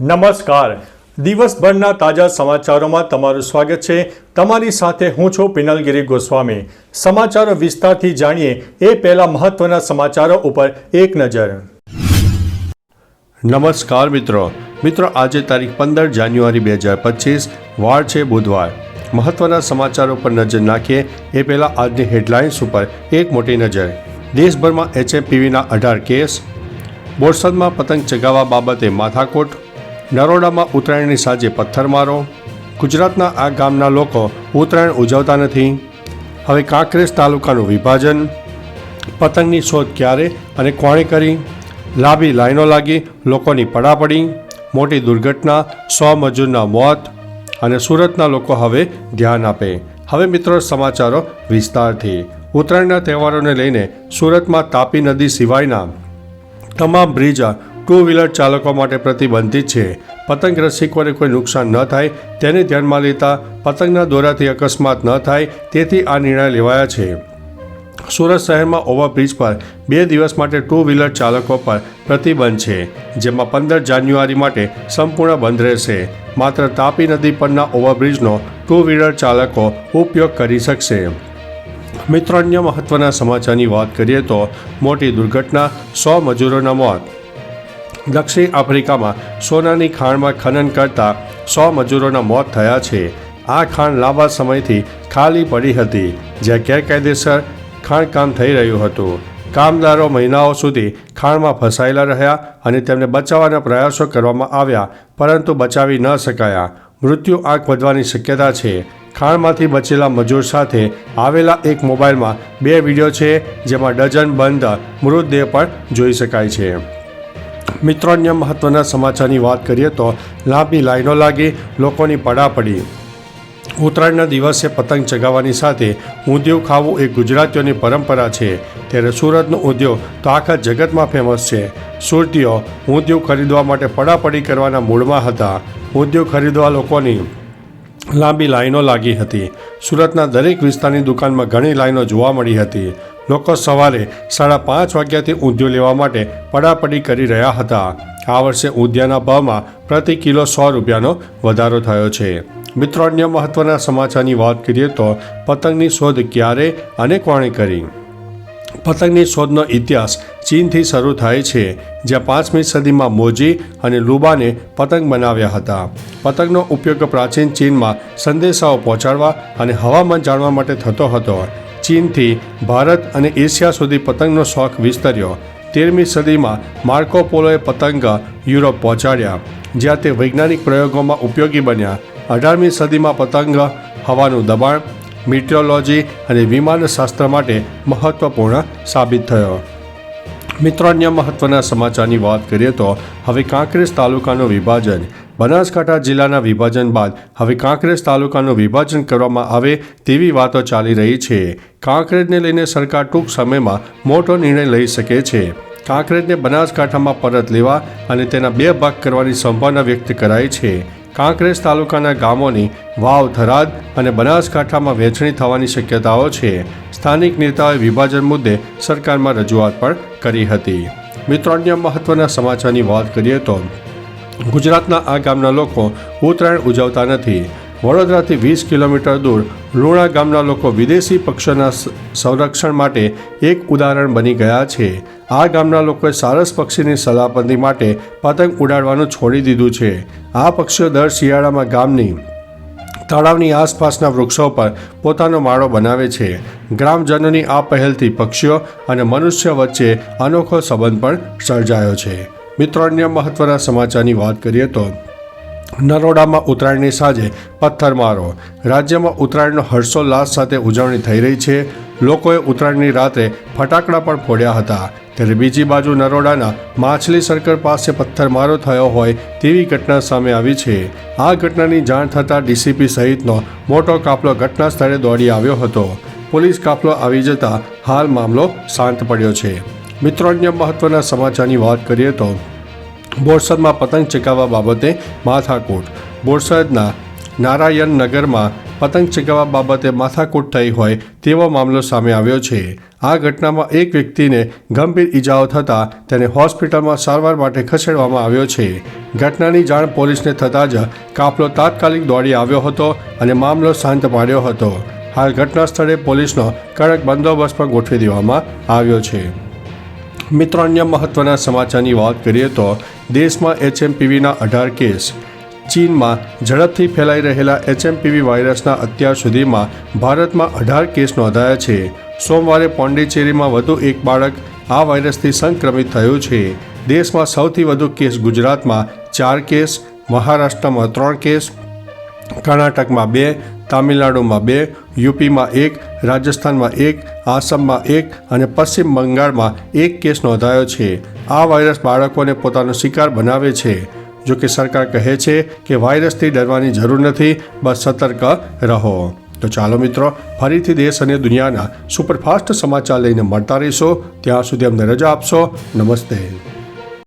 નમસ્કાર. દિવસભરના તાજા સમાચારોમાં તમારું સ્વાગત છે. તમારી સાથે હું છું પિનલગીરી ગોસ્વામી. સમાચારો વિસ્તારથી જાણીએ એ પહેલા મહત્વના સમાચારો ઉપર એક નજર. નમસ્કાર મિત્રો. મિત્રો, આજે તારીખ પંદર જાન્યુઆરી બે હજાર પચીસ, વાર છે બુધવાર. મહત્વના સમાચારો પર નજર નાખીએ એ પહેલાં આજની હેડલાઇન્સ ઉપર એક મોટી નજર. દેશભરમાં એચએમપીવીના અઢાર કેસ. બોરસદમાં પતંગ ચગાવવા બાબતે માથાકોટ. નરોડામાં ઉત્તરાયણની સાંજે પથ્થરમારો ગુજરાતના આ ગામના લોકો ઉત્તરાયણ ઉજવતા નથી. હવે કાંકરેજ તાલુકાનું વિભાજન. પતંગની શોધ ક્યારે અને કોણે કરી? લાંબી લાઈનો લાગી, લોકોની પડાપડી, મોટી દુર્ઘટના, સો મજૂરના મોત અને સુરતના લોકો હવે ધ્યાન આપે. હવે મિત્રો સમાચારો વિસ્તારથી. ઉત્તરાયણના તહેવારોને લઈને સુરતમાં તાપી નદી સિવાયના તમામ બ્રિજ ટુ વ્હીલર ચાલકો માટે પ્રતિબંધિત છે. પતંગ રસિકોને કોઈ નુકસાન ન થાય, તેને ધ્યાનમાં લેતા પતંગના દોરાથી અકસ્માત ન થાય, તેથી આ નિર્ણય લેવાયા છે. સુરત શહેરમાં ઓવરબ્રિજ પર બે દિવસ માટે ટુ વ્હીલર ચાલકો પર પ્રતિબંધ છે, જેમાં પંદર જાન્યુઆરી માટે સંપૂર્ણ બંધ રહેશે. માત્ર તાપી નદી પરના ઓવરબ્રિજનો ટુ વ્હીલર ચાલકો ઉપયોગ કરી શકશે. મિત્રો, અન્ય મહત્વના સમાચારની વાત કરીએ તો મોટી દુર્ઘટના, સો મજૂરોના મોત. દક્ષિણ આફ્રિકામાં સોનાની ખાણમાં ખનન કરતા સો મજૂરોના મોત થયા છે. આ ખાણ લાંબા સમયથી ખાલી પડી હતી જ્યાં ગેરકાયદેસર ખાણકામ થઈ રહ્યું હતું. કામદારો મહિનાઓ સુધી ખાણમાં ફસાયેલા રહ્યા અને તેમને બચાવવાના પ્રયાસો કરવામાં આવ્યા, પરંતુ બચાવી ન શકાયા. મૃત્યુ આંક વધવાની શક્યતા છે. ખાણમાંથી બચેલા મજૂર સાથે આવેલા એક મોબાઈલમાં બે વીડિયો છે, જેમાં ડઝન બંધ મૃતદેહ પણ જોઈ શકાય છે. મિત્રો, અન્ય મહત્વના સમાચારની વાત કરીએ તો લાંબી લાઈનો લાગી, લોકોની પડાપડી ઉત્તરાયણના દિવસે પતંગ ચગાવવાની સાથે ઊંધિયું ખાવું એ ગુજરાતીઓની પરંપરા છે. ત્યારે સુરતનું ઊંધિયું તો આખા જગતમાં ફેમસ છે. સુરતીઓ ઊંધિયું ખરીદવા માટે પડાપડી કરવાના મૂડમાં હતા. ઊંધિયું ખરીદવા લોકોની લાંબી લાઈનો લાગી હતી. સુરતના દરેક વિસ્તારની દુકાનમાં ઘણી લાઈનો જોવા મળી હતી. લોકો સવારે સાડા પાંચ વાગ્યાથી ઊંધિયું લેવા માટે પડાપડી કરી રહ્યા હતા. આ વર્ષે ઊંધિયાના ભાવમાં પ્રતિ કિલો સો રૂપિયાનો વધારો થયો છે. મિત્રો, અન્ય મહત્વના સમાચારની વાત કરીએ તો પતંગની શોધ ક્યારે અને કોણે કરી? પતંગની શોધનો ઇતિહાસ ચીનથી શરૂ થાય છે, જ્યાં પાંચમી સદીમાં મોજી અને લુબાને પતંગ બનાવ્યા હતા. પતંગનો ઉપયોગ પ્રાચીન ચીનમાં સંદેશાઓ પહોંચાડવા અને હવામાન જાણવા માટે થતો હતો. ચીનથી ભારત અને એશિયા સુધી પતંગનો શોખ વિસ્તર્યો. તેરમી સદીમાં માર્કો પોલોએ પતંગ યુરોપ પહોંચાડ્યા, જ્યાં તે વૈજ્ઞાનિક પ્રયોગોમાં ઉપયોગી બન્યા. અઢારમી સદીમાં પતંગ હવાનું દબાણ મિટિયોલોજી અને વિમાનશાસ્ત્ર માટે મહત્વપૂર્ણ સાબિત થયો. મિત્રો, અન્ય મહત્વના સમાચારની વાત કરીએ તો, હવે કાંકરેજ તાલુકાનું વિભાજન, બનાસકાંઠા જિલ્લાના વિભાજન બાદ હવે કાંકરેજ તાલુકાનું વિભાજન કરવામાં આવે તેવી વાતો ચાલી રહી છે. કાંકરેજને લઈને સરકાર ટૂંક સમયમાં મોટો નિર્ણય લઈ શકે છે. કાંકરેજને બનાસકાંઠામાં પરત લેવા અને તેના બે ભાગ કરવાની સંભાવના વ્યક્ત કરાઈ છે. કાંકરેજ તાલુકાના ગામોની વાવ, થરાદ અને બનાસકાંઠામાં વહેંચણી થવાની શક્યતાઓ છે. સ્થાનિક નેતાઓએ વિભાજન મુદ્દે સરકારમાં રજૂઆત પણ કરી હતી. મિત્રો, અન્ય મહત્વના સમાચારની વાત કરીએ તો ગુજરાતના આ ગામના લોકો ઉત્તરાયણ ઉજવતા નથી. વડોદરાથી વીસ કિલોમીટર દૂર લુણા ગામના લોકો વિદેશી પક્ષીઓના સંરક્ષણ માટે એક ઉદાહરણ બની ગયા છે. આ ગામના લોકોએ સારસ પક્ષીની સલાહબંધી માટે પતંગ ઉડાડવાનું છોડી દીધું છે. આ પક્ષીઓ દર શિયાળામાં ગામની તળાવની આસપાસના વૃક્ષો પર પોતાનો માળો બનાવે છે. ગ્રામજનોની આ પહેલથી પક્ષીઓ અને મનુષ્ય વચ્ચે અનોખો સંબંધ પણ સર્જાયો છે. મિત્રો, અન્ય મહત્વના સમાચારની વાત કરીએ તો નરોડામાં ઉત્તરાયણની સાંજે પથ્થરમારો રાજ્યમાં ઉત્તરાયણનો હર્ષોલ્લાસ સાથે ઉજવણી થઈ રહી છે. લોકોએ ઉત્તરાયણની રાત્રે ફટાકડા પણ ફોડ્યા હતા. ત્યારે બીજી બાજુ નરોડાના માછલી સર્કલ પાસે પથ્થરમારો થયો હોય તેવી ઘટના સામે આવી છે. આ ઘટનાની જાણ થતાં ડીસીપી સહિતનો મોટો કાફલો ઘટના સ્થળે દોડી આવ્યો હતો. પોલીસ કાફલો આવી જતા હાલ મામલો શાંત પડ્યો છે. મિત્રો, અન્ય મહત્વના સમાચારની વાત કરીએ તો બોરસદમાં પતંગ ચગાવવા બાબતે માથાકૂટ. બોરસદના નારાયણ નગરમાં પતંગ ચગાવવા બાબતે માથાકૂટ થઈ હોય તેવો મામલો સામે આવ્યો છે. આ ઘટનામાં એક વ્યક્તિને ગંભીર ઈજાઓ થતાં તેને હોસ્પિટલમાં સારવાર માટે ખસેડવામાં આવ્યો છે. ઘટનાની જાણ પોલીસને થતાં જ કાફલો તાત્કાલિક દોડી આવ્યો હતો અને મામલો શાંત પાડ્યો હતો. હાલ ઘટના સ્થળે પોલીસનો કડક બંદોબસ્ત પણ ગોઠવી દેવામાં આવ્યો છે. મિત્રો, અન્ય મહત્વના સમાચારની વાત કરીએ તો દેશમાં એચએમપીવીના અઢાર કેસ. ચીનમાં ઝડપથી ફેલાઈ રહેલા એચએમપીવી વાયરસના અત્યાર સુધીમાં ભારતમાં અઢાર કેસ નોંધાયા છે. સોમવારે પોંડિચેરીમાં વધુ એક બાળક આ વાયરસથી સંક્રમિત થયું છે. દેશમાં સૌથી વધુ કેસ ગુજરાતમાં ચાર કેસ, મહારાષ્ટ્રમાં ત્રણ કેસ, કર્ણાટકમાં બે તામિલનાડુમાં બે, યુપીમાં એક, રાજસ્થાનમાં એક, આસામમાં એક અને પશ્ચિમ બંગાળમાં એક કેસ નોંધાયો છે. આ વાયરસ બાળકોને પોતાનો શિકાર બનાવે છે. જો કે સરકાર કહે છે કે વાયરસથી ડરવાની જરૂર નથી, બસ સતર્ક રહો. તો ચાલો મિત્રો, ફરીથી દેશ અને દુનિયાના સુપરફાસ્ટ સમાચાર લઈને મળતા રહીશો. ત્યાં સુધી અમને રજા આપશો. નમસ્તે.